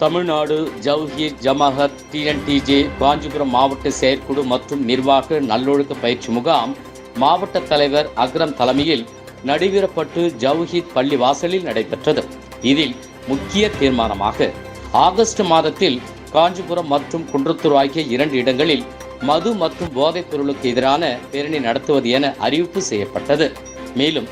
தமிழ்நாடு ஜவுஹீர் ஜமாஹத் டிஎன்டிஜே காஞ்சிபுரம் மாவட்ட செயற்குழு மற்றும் நிர்வாக நல்லொழுக்க பயிற்சி முகாம் மாவட்ட தலைவர் அக்ரம் தலைமையில் நடிகரப்பட்டு ஜவ்ஹீத் பள்ளி வாசலில் நடைபெற்றது. இதில் முக்கிய தீர்மானமாக ஆகஸ்ட் மாதத்தில் காஞ்சிபுரம் மற்றும் குன்றத்தூர் ஆகிய இரண்டு இடங்களில் மது மற்றும் போதைப் பொருளுக்கு எதிரான பேரணி நடத்துவது என அறிவிப்பு செய்யப்பட்டது. மேலும்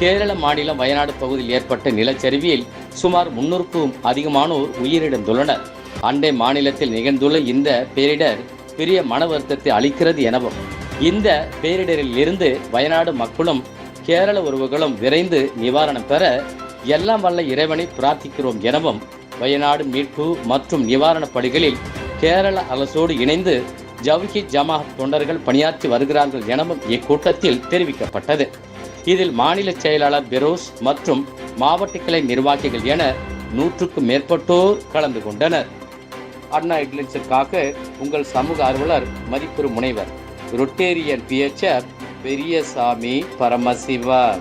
கேரள மாநிலம் வயநாடு பகுதியில் ஏற்பட்ட நிலச்சரிவில் சுமார் முன்னூறுக்கும் அதிகமானோர் உயிரிழந்துள்ளனர். அண்டை மாநிலத்தில் நிகழ்ந்துள்ள இந்த பேரிடர் பெரிய மன வருத்தத்தை அளிக்கிறது எனவும் இந்த பேரிடரில் இருந்து வயநாடு மக்களும் கேரள உறவுகளும் விரைந்து நிவாரணம் பெற எல்லாம் வல்ல இறைவனை பிரார்த்திக்கிறோம் எனவும் வயநாடு மீட்பு மற்றும் நிவாரணப் பணிகளில் கேரள அரசோடு இணைந்து ஜவுஹி ஜமாத் தொண்டர்கள் பணியாற்றி வருகிறார்கள் எனவும் இக்கூட்டத்தில் தெரிவிக்கப்பட்டது. இதில் மாநில செயலாளர் பெரோஸ் மற்றும் மாவட்ட கிளை நிர்வாகிகள் என நூற்றுக்கும் மேற்பட்டோர் கலந்து கொண்டனர். அண்ணா இட்லின்ஸுக்காக உங்கள் சமூக அலுவலர் மதிப்பெரும் முனைவர் ரொட்டேரியன் பிஎச்ஆர் பெரியசாமி பரமசிவா